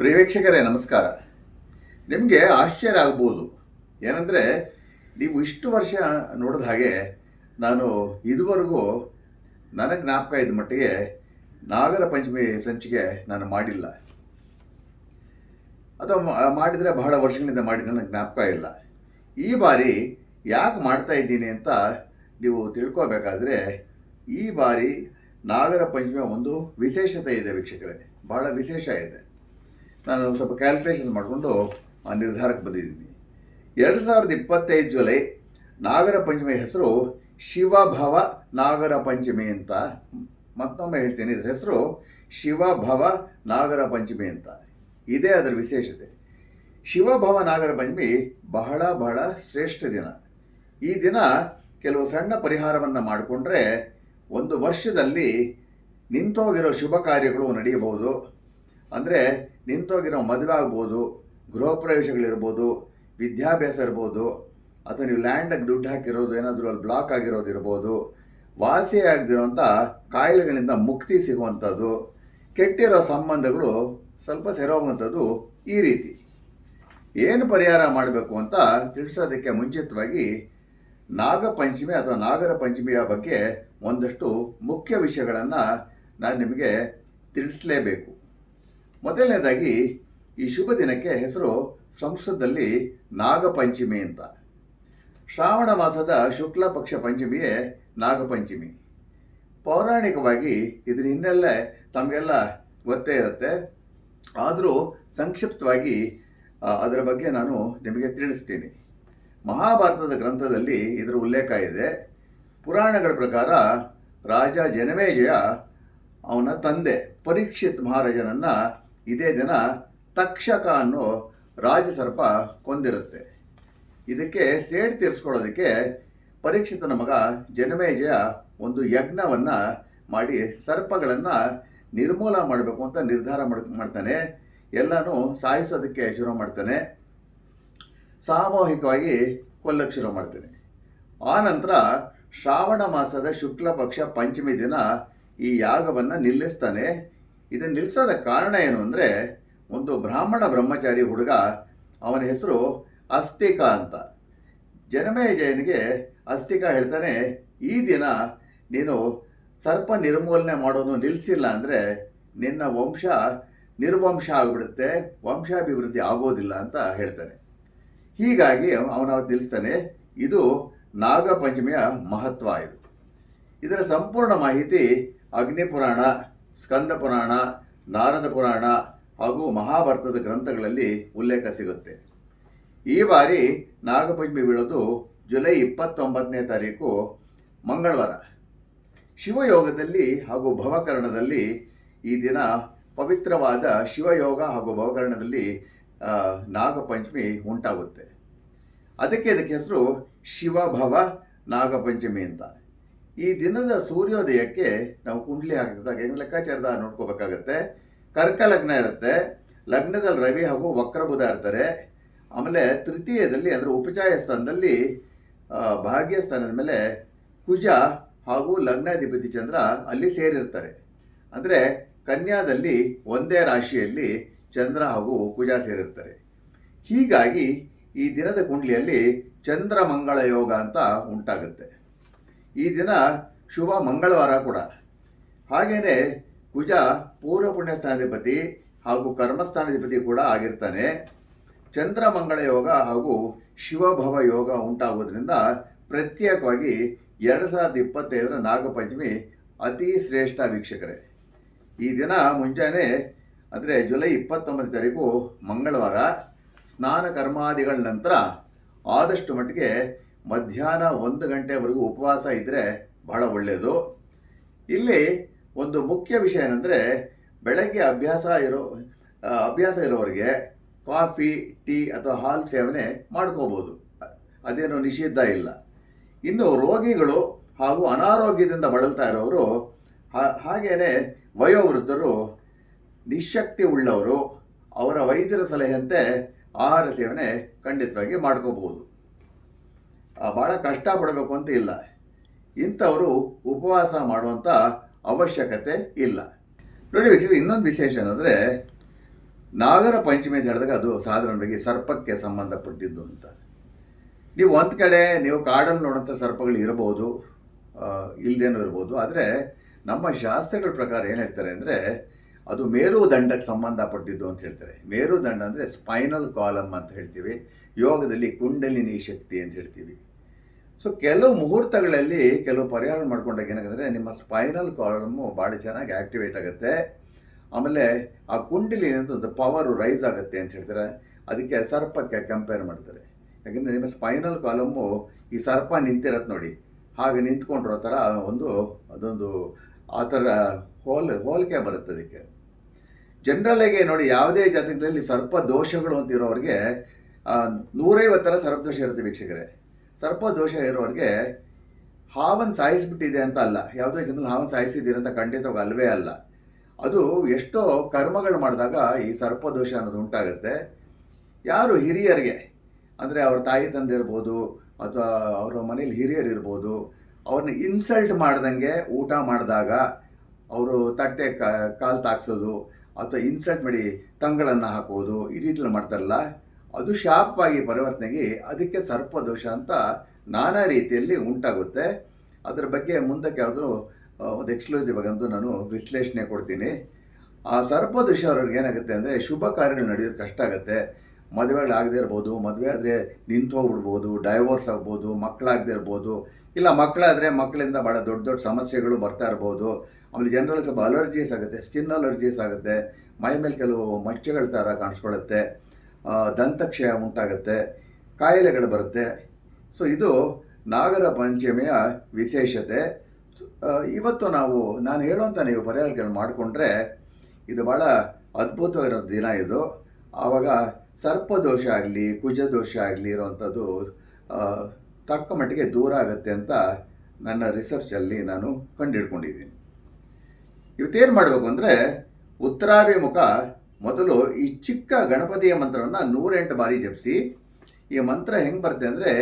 ಪ್ರಿಯ ವೀಕ್ಷಕರೇ ನಮಸ್ಕಾರ. ನಿಮಗೆ ಆಶ್ಚರ್ಯ ಆಗ್ಬೋದು. ಏನಂದರೆ, ನೀವು ಇಷ್ಟು ವರ್ಷ ನೋಡಿದ ಹಾಗೆ ನಾನು ಇದುವರೆಗೂ ನನಗೆ ಜ್ಞಾಪಕ ಇದ್ದ ಮಟ್ಟಿಗೆ ನಾಗರ ಪಂಚಮಿ ಸಂಚಿಕೆ ನಾನು ಮಾಡಿಲ್ಲ. ಅಥವಾ ಮಾಡಿದರೆ ಬಹಳ ವರ್ಷಗಳಿಂದ ಮಾಡಿದ ನನಗೆ ಜ್ಞಾಪಕ ಇಲ್ಲ. ಈ ಬಾರಿ ಯಾಕೆ ಮಾಡ್ತಾ ಇದ್ದೀನಿ ಅಂತ ನೀವು ತಿಳ್ಕೋಬೇಕಾದ್ರೆ, ಈ ಬಾರಿ ನಾಗರ ಪಂಚಮಿಯ ಒಂದು ವಿಶೇಷತೆ ಇದೆ ವೀಕ್ಷಕರೇ. ಬಹಳ ವಿಶೇಷ ಇದೆ. ನಾನು ಸ್ವಲ್ಪ ಕ್ಯಾಲ್ಕುಲೇಷನ್ಸ್ ಮಾಡಿಕೊಂಡು, ಆ ನಿರ್ಧಾರಕ್ಕೆ ಬಂದಿದ್ದೀನಿ. ಎರಡು ಸಾವಿರದ ಇಪ್ಪತ್ತೈದು ಜುಲೈ, ನಾಗರ ಪಂಚಮಿ ಹೆಸರು ಶಿವಭವ ನಾಗರ ಪಂಚಮಿ ಅಂತ. ಮತ್ತೊಮ್ಮೆ ಹೇಳ್ತೀನಿ, ಇದರ ಹೆಸರು ಶಿವಭವ ನಾಗರ ಪಂಚಮಿ ಅಂತ. ಇದೇ ಅದರ ವಿಶೇಷತೆ. ಶಿವಭವ ನಾಗರ ಪಂಚಮಿ ಬಹಳ ಬಹಳ ಶ್ರೇಷ್ಠ ದಿನ. ಈ ದಿನ ಕೆಲವು ಸಣ್ಣ ಪರಿಹಾರವನ್ನು ಮಾಡಿಕೊಂಡ್ರೆ ಒಂದು ವರ್ಷದಲ್ಲಿ ನಿಂತೋಗಿರೋ ಶುಭ ಕಾರ್ಯಗಳು ನಡೆಯಬಹುದು. ಅಂದರೆ ನಿಂತೋಗಿರೋ ಮದುವೆ ಆಗ್ಬೋದು, ಗೃಹ ಪ್ರವೇಶಗಳಿರ್ಬೋದು, ವಿದ್ಯಾಭ್ಯಾಸ ಇರ್ಬೋದು, ಅಥವಾ ನೀವು ಲ್ಯಾಂಡಾಗಿ ದುಡ್ಡು ಹಾಕಿರೋದು, ಏನಾದರೂ ಅಲ್ಲಿ ಬ್ಲಾಕ್ ಆಗಿರೋದು ಇರ್ಬೋದು, ವಾಸಿ ಆಗದಿರೋಂಥ ಕಾಯಿಲೆಗಳಿಂದ ಮುಕ್ತಿ ಸಿಗುವಂಥದ್ದು, ಕೆಟ್ಟಿರೋ ಸಂಬಂಧಗಳು ಸ್ವಲ್ಪ ಸೆರೋಗುವಂಥದ್ದು ಈ ರೀತಿ. ಏನು ಪರಿಹಾರ ಮಾಡಬೇಕು ಅಂತ ತಿಳಿಸೋದಕ್ಕೆ ಮುಂಚಿತವಾಗಿ ನಾಗಪಂಚಮಿ ಅಥವಾ ನಾಗರ ಪಂಚಮಿಯ ಬಗ್ಗೆ ಒಂದಷ್ಟು ಮುಖ್ಯ ವಿಷಯಗಳನ್ನು ನಾನು ನಿಮಗೆ ತಿಳಿಸಲೇಬೇಕು. ಮೊದಲನೇದಾಗಿ ಈ ಶುಭ ದಿನಕ್ಕೆ ಹೆಸರು ಸಂಸ್ಕೃತದಲ್ಲಿ ನಾಗಪಂಚಮಿ ಅಂತ. ಶ್ರಾವಣ ಮಾಸದ ಶುಕ್ಲ ಪಕ್ಷ ಪಂಚಮಿಯೇ ನಾಗಪಂಚಮಿ. ಪೌರಾಣಿಕವಾಗಿ ಇದರ ಹಿನ್ನೆಲೆ ತಮಗೆಲ್ಲ ಗೊತ್ತೇ ಇರುತ್ತೆ. ಆದರೂ ಸಂಕ್ಷಿಪ್ತವಾಗಿ ಅದರ ಬಗ್ಗೆ ನಾನು ನಿಮಗೆ ತಿಳಿಸ್ತೀನಿ. ಮಹಾಭಾರತದ ಗ್ರಂಥದಲ್ಲಿ ಇದರ ಉಲ್ಲೇಖ ಇದೆ. ಪುರಾಣಗಳ ಪ್ರಕಾರ ರಾಜ ಜನಮೇಜಯ ಅವನ ತಂದೆ ಪರೀಕ್ಷಿತ್ ಮಹಾರಾಜನನ್ನ ಇದೇ ದಿನ ತಕ್ಷಕ ಅನ್ನೋ ರಾಜಸರ್ಪ ಕೊಂದಿರುತ್ತೆ. ಇದಕ್ಕೆ ಸೇಡ್ ತೀರಿಸ್ಕೊಳ್ಳೋದಕ್ಕೆ ಪರೀಕ್ಷಿತನ ಮಗ ಜನಮೇಜಯ ಒಂದು ಯಜ್ಞವನ್ನು ಮಾಡಿ ಸರ್ಪಗಳನ್ನು ನಿರ್ಮೂಲ ಮಾಡಬೇಕು ಅಂತ ನಿರ್ಧಾರ ಮಾಡ್, ಮಾಡ್ತಾನೆ. ಎಲ್ಲನೂ ಸಾಯಿಸೋದಕ್ಕೆ ಶುರು ಮಾಡ್ತಾನೆ. ಸಾಮೂಹಿಕವಾಗಿ ಕೊಲ್ಲಕ್ಕೆ ಶುರು ಮಾಡ್ತಾನೆ. ಆ ನಂತರ ಶ್ರಾವಣ ಮಾಸದ ಶುಕ್ಲ ಪಕ್ಷ ಪಂಚಮಿ ದಿನ ಈ ಯಾಗವನ್ನು ನಿಲ್ಲಿಸ್ತಾನೆ. ಇದನ್ನು ನಿಲ್ಲಿಸೋದ ಕಾರಣ ಏನು ಅಂದರೆ, ಒಂದು ಬ್ರಾಹ್ಮಣ ಬ್ರಹ್ಮಚಾರಿ ಹುಡುಗ, ಅವನ ಹೆಸರು ಅಸ್ತಿಕ ಅಂತ. ಜನಮೇಜಯನಿಗೆ ಅಸ್ತಿಕ ಹೇಳ್ತಾನೆ, ಈ ದಿನ ನೀನು ಸರ್ಪ ನಿರ್ಮೂಲನೆ ಮಾಡೋದು ನಿಲ್ಲಿಸಿಲ್ಲ ಅಂದರೆ ನಿನ್ನ ವಂಶ ನಿರ್ವಂಶ ಆಗಿಬಿಡುತ್ತೆ, ವಂಶಾಭಿವೃದ್ಧಿ ಆಗೋದಿಲ್ಲ ಅಂತ ಹೇಳ್ತಾನೆ. ಹೀಗಾಗಿ ಅವನು ನಿಲ್ಲಿಸ್ತಾನೆ ಇದು ನಾಗಪಂಚಮಿಯ ಮಹತ್ವ ಇದು. ಇದರ ಸಂಪೂರ್ಣ ಮಾಹಿತಿ ಅಗ್ನಿಪುರಾಣ ಸ್ಕಂದ ಪುರಾಣ, ನಾರದ ಪುರಾಣ ಹಾಗೂ ಮಹಾಭಾರತದ ಗ್ರಂಥಗಳಲ್ಲಿ ಉಲ್ಲೇಖ ಸಿಗುತ್ತೆ. ಈ ಬಾರಿ ನಾಗಪಂಚಮಿ ಬೀಳೋದು ಜುಲೈ ಇಪ್ಪತ್ತೊಂಬತ್ತನೇ ತಾರೀಕು, ಮಂಗಳವಾರ. ಶಿವಯೋಗದಲ್ಲಿ ಹಾಗೂ ಭವಕರಣದಲ್ಲಿ ಈ ದಿನ ಪವಿತ್ರವಾದ ಶಿವಯೋಗ ಹಾಗೂ ಭವಕರಣದಲ್ಲಿ ನಾಗಪಂಚಮಿ ಉಂಟಾಗುತ್ತೆ. ಅದಕ್ಕೆ ಇದಕ್ಕೆ ಹೆಸರು ಶಿವಭವ ನಾಗಪಂಚಮಿ ಅಂತ. ಈ ದಿನದ ಸೂರ್ಯೋದಯಕ್ಕೆ ನಾವು ಕುಂಡ್ಲಿ ಹಾಕಿದಾಗ ಹೆಂಗ್ ಲೆಕ್ಕಾಚಾರದ ನೋಡ್ಕೋಬೇಕಾಗತ್ತೆ? ಕರ್ಕ ಲಗ್ನ ಇರುತ್ತೆ. ಲಗ್ನದಲ್ಲಿ ರವಿ ಹಾಗೂ ವಕ್ರಬುಧ ಇರ್ತಾರೆ. ಆಮೇಲೆ ತೃತೀಯದಲ್ಲಿ ಅಂದರೆ ಉಪಚಾಯ ಸ್ಥಾನದಲ್ಲಿ ಭಾಗ್ಯ ಸ್ಥಾನದ ಮೇಲೆ ಕುಜ ಹಾಗೂ ಲಗ್ನಾಧಿಪತಿ ಚಂದ್ರ ಅಲ್ಲಿ ಸೇರಿರ್ತಾರೆ. ಅಂದರೆ ಕನ್ಯಾದಲ್ಲಿ ಒಂದೇ ರಾಶಿಯಲ್ಲಿ ಚಂದ್ರ ಹಾಗೂ ಕುಜ ಸೇರಿರ್ತಾರೆ. ಹೀಗಾಗಿ ಈ ದಿನದ ಕುಂಡ್ಲಿಯಲ್ಲಿ ಚಂದ್ರ ಮಂಗಳ ಯೋಗ ಅಂತ ಉಂಟಾಗುತ್ತೆ. ಈ ದಿನ ಶುಭ ಮಂಗಳವಾರ ಕೂಡ. ಹಾಗೆಯೇ ಕುಜ ಪೂರ್ವ ಪುಣ್ಯ ಸ್ಥಾನಾಧಿಪತಿ ಹಾಗೂ ಕರ್ಮಸ್ಥಾನಾಧಿಪತಿ ಕೂಡ ಆಗಿರ್ತಾನೆ. ಚಂದ್ರ ಮಂಗಳ ಯೋಗ ಹಾಗೂ ಶಿವಭವ ಯೋಗ ಉಂಟಾಗೋದ್ರಿಂದ ಪ್ರತ್ಯೇಕವಾಗಿ ಎರಡು ಸಾವಿರದ ಇಪ್ಪತ್ತೈದರ ನಾಗಪಂಚಮಿ ಅತಿ ಶ್ರೇಷ್ಠ ವೀಕ್ಷಕರೇ. ಈ ದಿನ ಮುಂಜಾನೆ, ಅಂದರೆ ಜುಲೈ ಇಪ್ಪತ್ತೊಂಬತ್ತು ತಾರೀಕು ಮಂಗಳವಾರ, ಸ್ನಾನ ಕರ್ಮಾದಿಗಳ ನಂತರ ಆದಷ್ಟು ಮಟ್ಟಿಗೆ ಮಧ್ಯಾಹ್ನ ಒಂದು ಗಂಟೆವರೆಗೂ ಉಪವಾಸ ಇದ್ದರೆ ಬಹಳ ಒಳ್ಳೆಯದು ಇಲ್ಲಿ ಒಂದು ಮುಖ್ಯ ವಿಷಯ ಏನಂದರೆ, ಬೆಳಗ್ಗೆ ಅಭ್ಯಾಸ ಇರೋ ಅಭ್ಯಾಸ ಇರೋರಿಗೆ ಕಾಫಿ, ಟೀ ಅಥವಾ ಹಾಲು ಸೇವನೆ ಮಾಡ್ಕೋಬೋದು. ಅದೇನು ನಿಷಿದ್ಧ ಇಲ್ಲ. ಇನ್ನು ರೋಗಿಗಳು ಹಾಗೂ ಅನಾರೋಗ್ಯದಿಂದ ಬಳಲ್ತಾ ಇರೋರು ಹಾ- ಹಾಗೇನೆ ವಯೋವೃದ್ಧರು ನಿಶಕ್ತಿ ಉಳ್ಳವರು, ಅವರ ವೈದ್ಯರ ಸಲಹೆಯಂತೆ ಆಹಾರ ಸೇವನೆ ಖಂಡಿತವಾಗಿ ಮಾಡ್ಕೋಬಹುದು. ಭಾಳ ಕಷ್ಟಪಡಬೇಕು ಅಂತ ಇಲ್ಲ. ಇಂಥವರು ಉಪವಾಸ ಮಾಡುವಂಥ ಅವಶ್ಯಕತೆ ಇಲ್ಲ. ನೋಡಿ ವೀಕ್ಷಕರು, ಇನ್ನೊಂದು ವಿಶೇಷ ಏನಂದರೆ, ನಾಗರ ಪಂಚಮಿ ಅಂತ ಹೇಳಿದಾಗ ಅದು ಸಾಧಾರಣವಾಗಿ ಸರ್ಪಕ್ಕೆ ಸಂಬಂಧಪಟ್ಟಿದ್ದು ಅಂತ. ನೀವು ಒಂದು ಕಡೆ, ನೀವು ಕಾಡಲ್ಲಿ ನೋಡೋಂಥ ಸರ್ಪಗಳು ಇರಬಹುದು ಇಲ್ಲದೇನೂ ಇರ್ಬೋದು ಆದರೆ ನಮ್ಮ ಶಾಸ್ತ್ರಗಳ ಪ್ರಕಾರ ಏನು ಹೇಳ್ತಾರೆ ಅಂದರೆ, ಅದು ಮೇರುದಂಡಕ್ಕೆ ಸಂಬಂಧಪಟ್ಟಿದ್ದು ಅಂತ ಹೇಳ್ತಾರೆ. ಮೇರುದಂಡ ಅಂದರೆ ಸ್ಪೈನಲ್ ಕಾಲಮ್ ಅಂತ ಹೇಳ್ತೀವಿ. ಯೋಗದಲ್ಲಿ ಕುಂಡಲಿನಿ ಶಕ್ತಿ ಅಂತ ಹೇಳ್ತೀವಿ. ಸೊ ಕೆಲವು ಮುಹೂರ್ತಗಳಲ್ಲಿ ಕೆಲವು ಪರಿಹಾರ ಮಾಡ್ಕೊಂಡಾಗ ಏನಾಗುತ್ತೆ ನಿಮ್ಮ ಸ್ಪೈನಲ್ ಕಾಲಮು ಭಾಳ ಚೆನ್ನಾಗಿ ಆ್ಯಕ್ಟಿವೇಟ್ ಆಗುತ್ತೆ. ಆಮೇಲೆ ಆ ಕುಂಡಲಿ ಒಂದು ಪವರು ರೈಸ್ ಆಗುತ್ತೆ ಅಂತ ಹೇಳ್ತಾರೆ. ಅದಕ್ಕೆ ಸರ್ಪಕ್ಕೆ ಕಂಪೇರ್ ಮಾಡ್ತಾರೆ. ಯಾಕೆಂದರೆ ನಿಮ್ಮ ಸ್ಪೈನಲ್ ಕಾಲಮು ಈ ಸರ್ಪ ನಿಂತಿರತ್ತೆ ನೋಡಿ. ಹಾಗೆ ನಿಂತ್ಕೊಂಡಿರೋ ಥರ ಒಂದು, ಅದೊಂದು ಆ ಥರ ಹೋಲ್, ಹೋಲಿಕೆ ಬರುತ್ತೆ ಅದಕ್ಕೆ. ಜನರಲ್ಲಾಗಿ ನೋಡಿ, ಯಾವುದೇ ಜಾತಕದಲ್ಲಿ ಸರ್ಪ ದೋಷಗಳು ಅಂತ ಇರೋರಿಗೆ ನೂರೈವತ್ತರ ಸರ್ಪದೋಷ ಇರುತ್ತೆ ವೀಕ್ಷಕರೇ. ಸರ್ಪ ದೋಷ ಇರೋರಿಗೆ ಹಾವನ್ನು ಸಾಯಿಸಿಬಿಟ್ಟಿದೆ ಅಂತ ಅಲ್ಲ. ಯಾವುದೇ ಜನರಲ್ಲಿ ಹಾವನ್ನು ಸಾಯಿಸಿದ್ದೀರಂತ ಖಂಡಿತವಾಗಿ ಅಲ್ವೇ ಅಲ್ಲ. ಅದು ಎಷ್ಟೋ ಕರ್ಮಗಳು ಮಾಡಿದಾಗ ಈ ಸರ್ಪದೋಷ ಅನ್ನೋದು ಉಂಟಾಗುತ್ತೆ. ಯಾರು ಹಿರಿಯರಿಗೆ, ಅಂದರೆ ಅವ್ರ ತಾಯಿ ತಂದೆ ಇರ್ಬೋದು ಅಥವಾ ಅವರ ಮನೇಲಿ ಹಿರಿಯರು ಇರ್ಬೋದು ಅವ್ರನ್ನ ಇನ್ಸಲ್ಟ್ ಮಾಡ್ದಂಗೆ ಊಟ ಮಾಡಿದಾಗ ಅವರು ತಟ್ಟೆ ಕಾಲು ತಾಕ್ಸೋದು, ಅಥವಾ ಇನ್ಸಲ್ಟ್ ಮಾಡಿ ತಂಗಳನ್ನು ಹಾಕೋದು, ಈ ರೀತಿಯಲ್ಲಿ ಮಾಡ್ತಾರಲ್ಲ. ಅದು ಶಾಪವಾಗಿ ಪರಿವರ್ತನೆಗೆ ಅದಕ್ಕೆ ಸರ್ಪದೋಷ ಅಂತ ನಾನಾ ರೀತಿಯಲ್ಲಿ ಉಂಟಾಗುತ್ತೆ. ಅದರ ಬಗ್ಗೆ ಮುಂದಕ್ಕೆ ಯಾವುದೂ ಒಂದು ಎಕ್ಸ್ಕ್ಲೂಸಿವ್ ಆಗಂತೂ ನಾನು ವಿಶ್ಲೇಷಣೆ ಕೊಡ್ತೀನಿ. ಆ ಸರ್ಪದೋಷ ಅವ್ರಿಗೆ ಏನಾಗುತ್ತೆ ಅಂದರೆ ಶುಭ ಕಾರ್ಯಗಳು ನಡೆಯೋದು ಕಷ್ಟ ಆಗುತ್ತೆ. ಮದುವೆಗಳಾಗದೇ ಇರ್ಬೋದು, ಮದುವೆ ಆದರೆ ನಿಂತು ಹೋಗ್ಬಿಡ್ಬೋದು ಡೈವೋರ್ಸ್ ಆಗ್ಬೋದು, ಮಕ್ಕಳಾಗದೇ ಇರ್ಬೋದು. ಇಲ್ಲ ಮಕ್ಕಳಾದರೆ ಮಕ್ಕಳಿಂದ ಭಾಳ ದೊಡ್ಡ ದೊಡ್ಡ ಸಮಸ್ಯೆಗಳು ಬರ್ತಾ ಇರ್ಬೋದು. ಆಮೇಲೆ ಜನರಲ್ಲಿ ಸ್ವಲ್ಪ ಅಲರ್ಜೀಸ್ ಆಗುತ್ತೆ ಸ್ಕಿನ್ ಅಲರ್ಜೀಸ್ ಆಗುತ್ತೆ. ಮೈ ಮೇಲೆ ಕೆಲವು ಮಚ್ಚೆಗಳ ಥರ ಕಾಣಿಸ್ಕೊಳ್ಳುತ್ತೆ. ದಂತಕ್ಷಯ ಉಂಟಾಗುತ್ತೆ ಕಾಯಿಲೆಗಳು ಬರುತ್ತೆ. ಸೊ ಇದು ನಾಗರ ಪಂಚಮಿಯ ವಿಶೇಷತೆ. ಇವತ್ತು ನಾವು, ನಾನು ಹೇಳುವಂಥ ನೀವು ಪರಿಹಾರಗಳನ್ನು ಮಾಡಿಕೊಂಡ್ರೆ, ಇದು ಭಾಳ ಅದ್ಭುತವಾಗಿರೋ ದಿನ ಇದು. ಆವಾಗ ಸರ್ಪದೋಷ ಆಗಲಿ ಕುಜದೋಷ ಆಗಲಿ ಇರೋವಂಥದ್ದು ತಕ್ಕ ಮಟ್ಟಿಗೆ ದೂರ ಆಗುತ್ತೆ ಅಂತ ನನ್ನ ರಿಸರ್ಚಲ್ಲಿ ನಾನು ಕಂಡುಹಿಡ್ಕೊಂಡಿದ್ದೀನಿ ಇವತ್ತೇನು ಮಾಡಬೇಕು ಅಂದರೆ, ಉತ್ತರಾಭಿಮುಖ ಮೊದಲು ಈ ಚಿಕ್ಕ ಗಣಪತಿಯ ಮಂತ್ರವನ್ನು ನೂರೆಂಟು ಬಾರಿ ಜಪಿಸಿ, ಈ ಮಂತ್ರ ಹೆಂಗೆ ಬರುತ್ತೆ ಅಂದರೆ,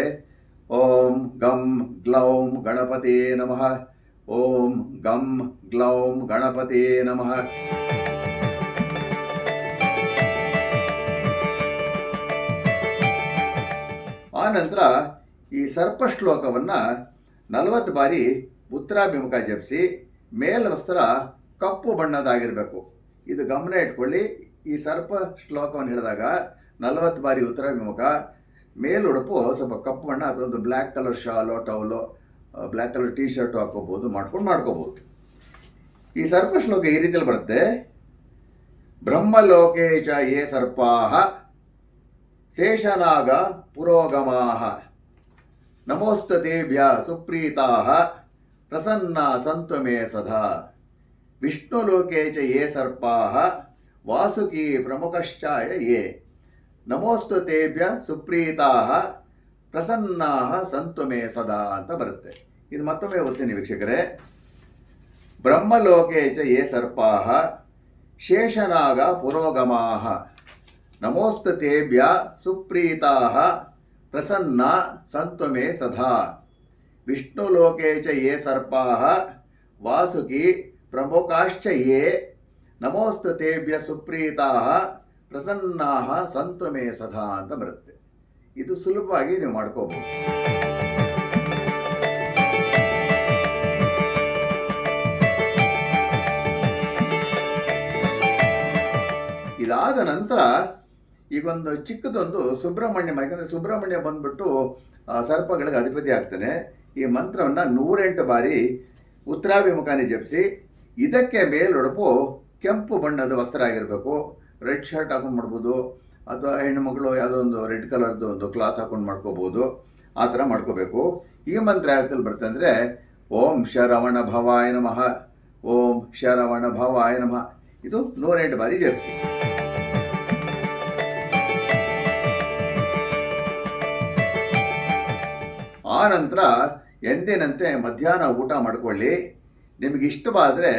ಓಂ ಗಂ ಗ್ಲೌಂ ಗಣಪತಿ ನಮಃ, ಓಂ ಗಂ ಗ್ಲೌಂ ಗಣಪತಿ ನಮಃ. ಆ ನಂತರ ಈ ಸರ್ಪ ಶ್ಲೋಕವನ್ನು ನಲವತ್ತು ಬಾರಿ ಉತ್ತರಾಭಿಮುಖ ಜಪಿಸಿ ಮೇಲ್ವಸ್ತ್ರ ಕಪ್ಪು ಬಣ್ಣದಾಗಿರಬೇಕು. ಇದು ಗಮನ ಇಟ್ಕೊಳ್ಳಿ ಈ ಸರ್ಪ ಶ್ಲೋಕವನ್ನು ಹೇಳಿದಾಗ ನಲವತ್ತು ಬಾರಿ ಉತ್ತರಾಭಿಮುಖ ಮೇಲುಡುಪು ಸ್ವಲ್ಪ ಕಪ್ಪು ಬಣ್ಣ ಅಥವಾ ಒಂದು black colour shallow towel black colour T shirt ಹಾಕೋಬೋದು ಮಾಡ್ಕೊಂಡು ಮಾಡ್ಕೋಬೋದು ಈ ಸರ್ಪ ಶ್ಲೋಕ ಈ ರೀತಿಯಲ್ಲಿ ಬರುತ್ತೆ. ಬ್ರಹ್ಮಲೋಕೆ ಚ ಯೇ ಸರ್ಪಾಹ, ಶೇಷನಾಗ ಪುರೋಗಮಾಹ ನಮೋಸ್ತೇಭ್ಯ ಸುಪ್ರೀತಾಹ, ಪ್ರಸನ್ನ ಸಂತು ಮೇ ಸದಾ, ವಿಷ್ಣುಲೋಕೆ ಚ ಏ ಸರ್ಪಾಹ ವಾಸುಕಿ ಪ್ರಮುಖಶ್ಚಾಯ ಯೇ. ನಮೋಸ್ತು ತೇಭ್ಯ ಸುಪ್ರೀತಾ ಪ್ರಸನ್ನಾ ಸಂತು ಮೇ ಸದಾ ಅಂತ ಬರುತ್ತೆ. ಇದು ಮತ್ತೊಮ್ಮೆ ಓದ್ತೀನಿ ವೀಕ್ಷಕರೇ. ಬ್ರಹ್ಮಲೋಕೆ ಚ ಯೇ ಸರ್ಪಾಹ ಶೇಷನಾಗ ಪುರೋಗಮಾಹ ನಮೋಸ್ತು ತೇಭ್ಯ ಸುಪ್ರೀತಾಹ ಪ್ರಸನ್ನ ಸಂತು ಮೇ ಸದಾ ವಿಷ್ಣುಲೋಕೆ ಚ ಯೇ ಸರ್ಪಾಹ ವಾಸುಕಿ ಪ್ರಮುಖಾಶ್ಚ ಯೇ ನಮೋಸ್ತು ತೇಭ್ಯ ಸುಪ್ರೀತಾಹ ಪ್ರಸನ್ನಾ ಸಂತು ಮೇ ಸದಾ ಅಂತ ಬರುತ್ತೆ. ಇದು ಸುಲಭವಾಗಿ ನೀವು ಮಾಡ್ಕೋಬಹುದು. ಇದಾದ ನಂತರ ಈಗೊಂದು ಚಿಕ್ಕದೊಂದು ಸುಬ್ರಹ್ಮಣ್ಯ ಯಾಕಂದರೆ ಸುಬ್ರಹ್ಮಣ್ಯ ಬಂದ್ಬಿಟ್ಟು ಸರ್ಪಗಳಿಗೆ ಅಧಿಪತಿ ಆಗ್ತಾನೆ. ಈ ಮಂತ್ರವನ್ನು ನೂರೆಂಟು ಬಾರಿ ಉತ್ತರಾಭಿಮುಖಾನಿ ಜಪಿಸಿ, ಇದಕ್ಕೆ ಮೇಲೊಡಪು ಕೆಂಪು ಬಣ್ಣದ ವಸ್ತ್ರ ಆಗಿರಬೇಕು. ರೆಡ್ ಶರ್ಟ್ ಹಾಕೊಂಡು ಮಾಡ್ಬೋದು. ಅಥವಾ ಹೆಣ್ಣುಮಗಳು ಯಾವುದೋ ಒಂದು ರೆಡ್ ಕಲರ್ದು ಒಂದು ಕ್ಲಾತ್ ಹಾಕೊಂಡು ಮಾಡ್ಕೋಬೋದು. ಆ ಥರ ಮಾಡ್ಕೋಬೇಕು. ಈ ಮಂತ್ರ ಯಾಕಲ್ಲಿ ಬರ್ತಂದರೆ ಓಂ ಶರವಣ ಭವಾಯ ನಮಃ. ಓಂ ಶರವಣ ಭವಾಯ ನಮಃ. ಇದು ನೂರೆಂಟು ಬಾರಿ ಜಪಿಸಿ. ಆ ನಂತರ ಎಂದಿನಂತೆ ಮಧ್ಯಾಹ್ನ ಊಟ ಮಾಡ್ಕೊಳ್ಳಿ. ನಿಮಗೆ ಇಷ್ಟವಾದರೆ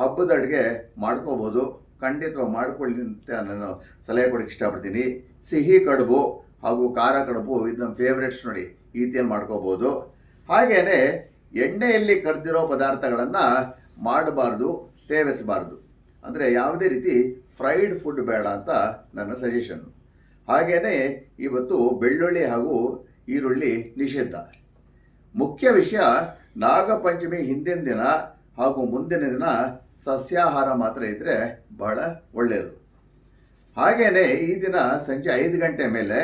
ಹಬ್ಬದ ಅಡುಗೆ ಮಾಡ್ಕೋಬೋದು. ಖಂಡಿತವಾಗಿ ಮಾಡ್ಕೊಳ್ಳಿ ಅಂತ ನಾನು ಸಲಹೆ ಕೊಡೋಕ್ಕೆ ಇಷ್ಟಪಡ್ತೀನಿ. ಸಿಹಿ ಕಡುಬು ಹಾಗೂ ಖಾರ ಕಡುಬು ಇದು ನಮ್ಮ ಫೇವ್ರೇಟ್ಸ್ ನೋಡಿ, ಈ ರೀತಿಯಲ್ಲಿ ಮಾಡ್ಕೋಬೋದು. ಹಾಗೆಯೇ ಎಣ್ಣೆಯಲ್ಲಿ ಕರೆದಿರೋ ಪದಾರ್ಥಗಳನ್ನು ಮಾಡಬಾರ್ದು, ಸೇವಿಸಬಾರ್ದು. ಅಂದರೆ ಯಾವುದೇ ರೀತಿ ಫ್ರೈಡ್ ಫುಡ್ ಬೇಡ ಅಂತ ನನ್ನ ಸಜೆಷನ್ನು ಹಾಗೆಯೇ ಇವತ್ತು ಬೆಳ್ಳುಳ್ಳಿ ಹಾಗೂ ಈರುಳ್ಳಿ ನಿಷೇಧ ಮುಖ್ಯ ವಿಷಯ ನಾಗಪಂಚಮಿ ಹಿಂದಿನ ದಿನ ಹಾಗೂ ಮುಂದಿನ ದಿನ ಸಸ್ಯಾಹಾರ ಮಾತ್ರ ಇದ್ದರೆ ಬಹಳ ಒಳ್ಳೆಯದು ಹಾಗೆಯೇ ಈ ದಿನ ಸಂಜೆ ಐದು ಗಂಟೆ ಮೇಲೆ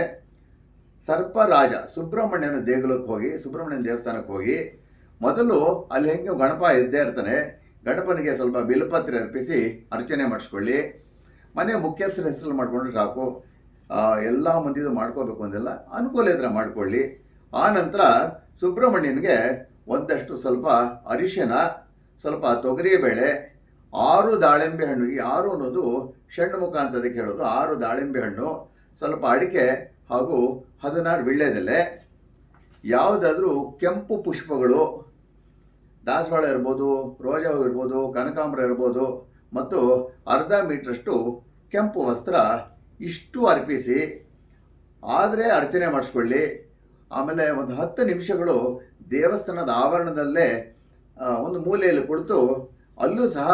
ಸರ್ಪರಾಜ ಸುಬ್ರಹ್ಮಣ್ಯನ ದೇಗುಲಕ್ಕೆ ಹೋಗಿ, ಸುಬ್ರಹ್ಮಣ್ಯನ ದೇವಸ್ಥಾನಕ್ಕೆ ಹೋಗಿ, ಮೊದಲು ಅಲ್ಲಿ ಹೆಂಗೆ ಗಣಪ ಇದ್ದೇ ಇರ್ತಾನೆ. ಗಣಪನಿಗೆ ಸ್ವಲ್ಪ ಬಿಲ್ಪತ್ರೆ ಅರ್ಪಿಸಿ ಅರ್ಚನೆ ಮಾಡಿಸ್ಕೊಳ್ಳಿ. ಮನೆ ಮುಖ್ಯಸ್ಥರ ಹೆಸರು ಮಾಡಿಕೊಂಡ್ರೆ ಸಾಕು. ಎಲ್ಲ ಮಂದಿದು ಮಾಡ್ಕೋಬೇಕು ಅಂದೆಲ್ಲ ಅನುಕೂಲ ಇದ್ರೆ ಮಾಡಿಕೊಳ್ಳಿ. ಆ ನಂತರ ಸುಬ್ರಹ್ಮಣ್ಯನಿಗೆ ಒಂದಷ್ಟು ಸ್ವಲ್ಪ ಅರಿಶಿನ, ಸ್ವಲ್ಪ ತೊಗರಿಬೇಳೆ ಆರು ದಾಳಿಂಬೆ ಹಣ್ಣು, ಈ ಆರು ಅನ್ನೋದು ಅಂತ ಅದಕ್ಕೆ ಹೇಳೋದು ಆರು ದಾಳಿಂಬೆ ಹಣ್ಣು, ಸ್ವಲ್ಪ ಅಡಿಕೆ ಹಾಗೂ ಹದಿನಾರು ವಿಳ್ಳೆದೆಲೆ. ಯಾವುದಾದ್ರೂ ಕೆಂಪು ಪುಷ್ಪಗಳು, ದಾಸವಾಳ ಇರ್ಬೋದು, ರೋಜಾ ಹೂ ಇರ್ಬೋದು, ಕನಕಾಂಬರ ಇರ್ಬೋದು, ಮತ್ತು ಅರ್ಧ ಮೀಟ್ರಷ್ಟು ಕೆಂಪು ವಸ್ತ್ರ ಇಷ್ಟು ಅರ್ಪಿಸಿ, ಆದರೆ ಅರ್ಚನೆ ಮಾಡಿಸ್ಕೊಳ್ಳಿ. ಆಮೇಲೆ ಒಂದು ಹತ್ತು ನಿಮಿಷಗಳು ದೇವಸ್ಥಾನದ ಆವರಣದಲ್ಲೇ ಒಂದು ಮೂಲೆಯಲ್ಲಿ ಕುಳಿತು ಅಲ್ಲೂ ಸಹ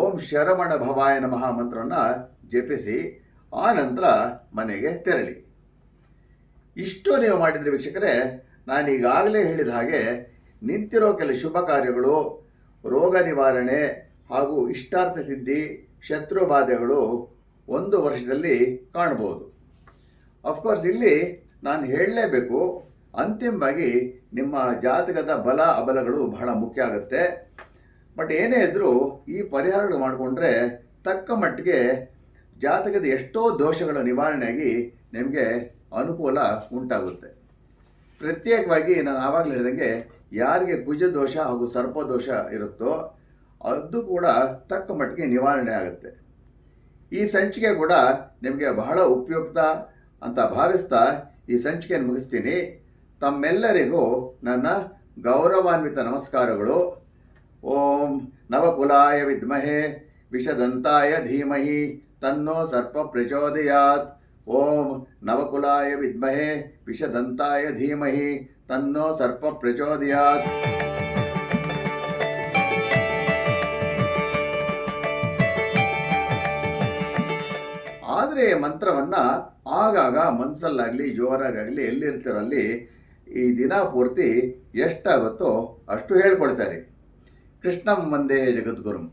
ಓಂ ಶರವಣ ಭವಾಯ ನಮಃ ಮಂತ್ರವನ್ನು ಜಪಿಸಿ, ಆ ನಂತರ ಮನೆಗೆ ತೆರಳಿ. ಇಷ್ಟು ನೀವು ಮಾಡಿದರೆ ವೀಕ್ಷಕರೇ, ನಾನು ಈಗಾಗಲೇ ಹೇಳಿದ ಹಾಗೆ ನಿಂತಿರೋ ಕೆಲ ಶುಭ ಕಾರ್ಯಗಳು, ರೋಗ ನಿವಾರಣೆ ಹಾಗೂ ಇಷ್ಟಾರ್ಥ ಸಿದ್ಧಿ, ಶತ್ರು ಬಾಧೆಗಳು ಒಂದು ವರ್ಷದಲ್ಲಿ ಕಾಣ್ಬೋದು ಅಫ್ಕೋರ್ಸ್ ಇಲ್ಲಿ ನಾನು ಹೇಳಲೇಬೇಕು, ಅಂತಿಮವಾಗಿ ನಿಮ್ಮ ಜಾತಕದ ಬಲ ಅಬಲಗಳು ಬಹಳ ಮುಖ್ಯ ಆಗುತ್ತೆ. ಬಟ್ ಏನೇ ಇದ್ದರೂ ಈ ಪರಿಹಾರಗಳು ಮಾಡಿಕೊಂಡ್ರೆ ತಕ್ಕ ಮಟ್ಟಿಗೆ ಜಾತಕದ ಎಷ್ಟೋ ದೋಷಗಳ ನಿವಾರಣೆಯಾಗಿ ನಿಮಗೆ ಅನುಕೂಲ ಉಂಟಾಗುತ್ತೆ. ಪ್ರತ್ಯೇಕವಾಗಿ ನಾನು ಆವಾಗಲೇ ಹೇಳಿದಂಗೆ ಯಾರಿಗೆ ಕುಜದೋಷ ಹಾಗೂ ಸರ್ಪದೋಷ ಇರುತ್ತೋ ಅದು ಕೂಡ ತಕ್ಕ ಮಟ್ಟಿಗೆ ನಿವಾರಣೆ ಆಗುತ್ತೆ. ಈ ಸಂಚಿಕೆ ಕೂಡ ನಿಮಗೆ ಬಹಳ ಉಪಯುಕ್ತ ಅಂತ ಭಾವಿಸ್ತಾ ಈ ಸಂಚಿಕೆಯನ್ನು ಮುಗಿಸ್ತೀನಿ. ತಮ್ಮೆಲ್ಲರಿಗೂ ನನ್ನ ಗೌರವಾನ್ವಿತ ನಮಸ್ಕಾರಗಳು. ಓಂ ನವಕುಲಾಯ ವಿದ್ಮಹೆ ವಿಷದಂತಾಯ ಧೀಮಹಿ ತನ್ನೋ ಸರ್ಪ ಪ್ರಚೋದಯಾತ್. ಓಂ ನವಕುಲಾಯ ವಿದ್ಮಹೆ ವಿಷದಂತಾಯ ಧೀಮಹಿ ತನ್ನೋ ಸರ್ಪ ಪ್ರಚೋದಯಾತ್. ಆದರೆ ಮಂತ್ರವನ್ನು ಆಗಾಗ ಮನಸ್ಸಲ್ಲಾಗಲಿ ಜೋರಾಗಲಿ ಎಲ್ಲಿರ್ತೀರಲ್ಲಿ ಈ ದಿನ ಪೂರ್ತಿ ಎಷ್ಟಾಗುತ್ತೋ ಅಷ್ಟು ಹೇಳ್ಕೊಳ್ತಾರೆ. ಕೃಷ್ಣಂ ಒಂದೇ ಜಗದ್ಗುರುಂ